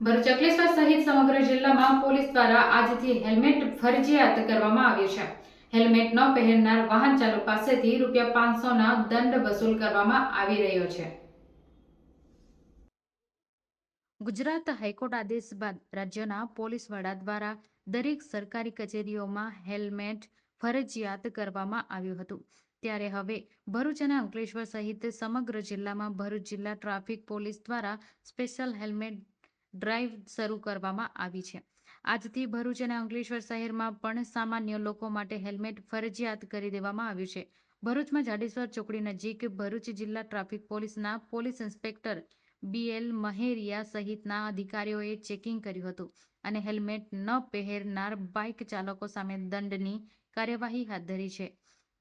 ભરૂચ સહિત સમગ્ર જિલ્લામાં પોલીસ દ્વારા આજથી હેલ્મેટ ફરજિયાત કરવામાં આવ્યું છે. હેલ્મેટ ન પહેરનાર વાહન ચાલક પાસેથી રૂપિયા પાંચસોના દંડ વસૂલ કરવામાં આવી રહ્યો છે. ગુજરાત હાઈકોર્ટ આદેશ બાદ રાજ્યના પોલીસ વડા દ્વારા દરેક સરકારી કચેરીઓમાં હેલ્મેટ ફરજિયાત કરવામાં આવ્યું હતું. ત્યારે હવે ભરૂચ અને અંકલેશ્વર સહિત સમગ્ર જિલ્લામાં ભરૂચ જિલ્લા ટ્રાફિક પોલીસ દ્વારા સ્પેશિયલ હેલ્મેટ ડ્રાઈવ શરૂ કરવામાં આવી છે. આજથી ભરૂચ અને અંકલેશ્વર શહેરમાં પણ સામાન્ય લોકો માટે હેલ્મેટ ફરજિયાત કરી દેવામાં આવ્યું છે. ભરૂચમાં જાડેશ્વર ચોકડી નજીક ભરૂચ જિલ્લા ટ્રાફિક પોલીસના પોલીસ ઇન્સ્પેક્ટર બીએલ મહેરિયા સહિતના અધિકારીઓએ ચેકિંગ કર્યું હતું અને હેલ્મેટ ન પહેરનાર બાઇક ચાલકો સામે દંડની કાર્યવાહી હાથ ધરી છે.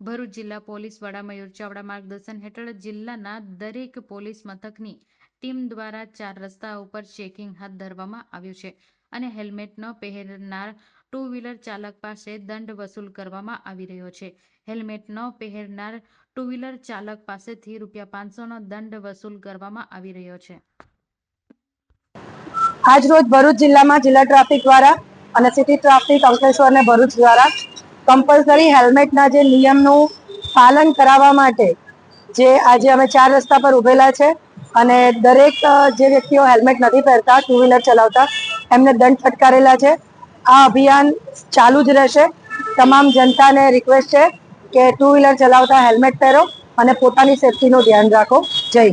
ભરૂચ જિલ્લા પોલીસ વડા મયુર ચાવડા માર્ગદર્શન હેઠળ જિલ્લાના દરેક પોલીસ મથકની ટીમ દ્વારા ચાર રસ્તા ઉપર ચેકિંગ હાથ ધરવામાં આવ્યું છે અને હેલ્મેટ ન પહેરનાર ટુ વ્હીલર ચાલક પાસે દંડ વસૂલ કરવામાં આવી રહ્યો છે. હેલ્મેટ ન પહેરનાર ટુ વ્હીલર ચાલક પાસેથી રૂપિયા પાંચસોનો દંડ વસૂલ કરવામાં આવી રહ્યો છે. આજ રોજ ભરૂચ જિલ્લામાં જિલ્લા ટ્રાફિક દ્વારા અને સિટી ટ્રાફિક અંકલેશ્વર અને ભરૂચ દ્વારા કમ્પલસરી હેલ્મેટના જે નિયમનું પાલન કરાવવા માટે જે આજે અમે ચાર રસ્તા પર ઉભેલા છે અને દરેક જે વ્યક્તિઓ હેલ્મેટ નથી પહેરતા ટુ વ્હીલર ચલાવતા, એમને દંડ ફટકારેલા છે. આ અભિયાન ચાલુ જ રહેશે. તમામ જનતાને રિક્વેસ્ટ છે કે ટુ વ્હીલર ચલાવતા હેલ્મેટ પહેરો અને પોતાની સેફટીનું ધ્યાન રાખો. જય.